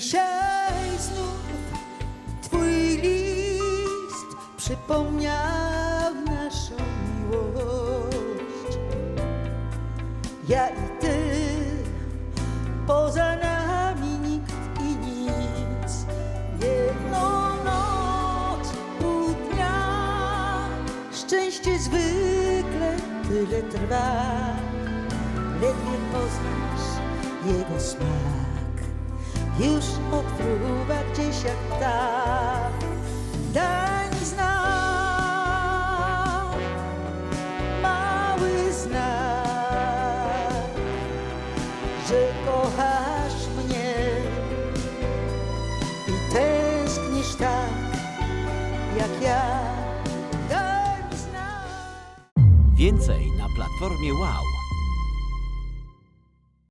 Dzisiaj znów Twój list przypomniał naszą miłość. Ja i Ty, poza nami nikt i nic. Jedną noc, pół dnia, szczęście zwykle tyle trwa. Ledwie poznasz jego smak. Już odpływa gdzieś jak ptak. Daj znak, mały znak, że kochasz mnie i tęsknisz tak jak ja. Daj mi znak. Więcej na platformie Wow.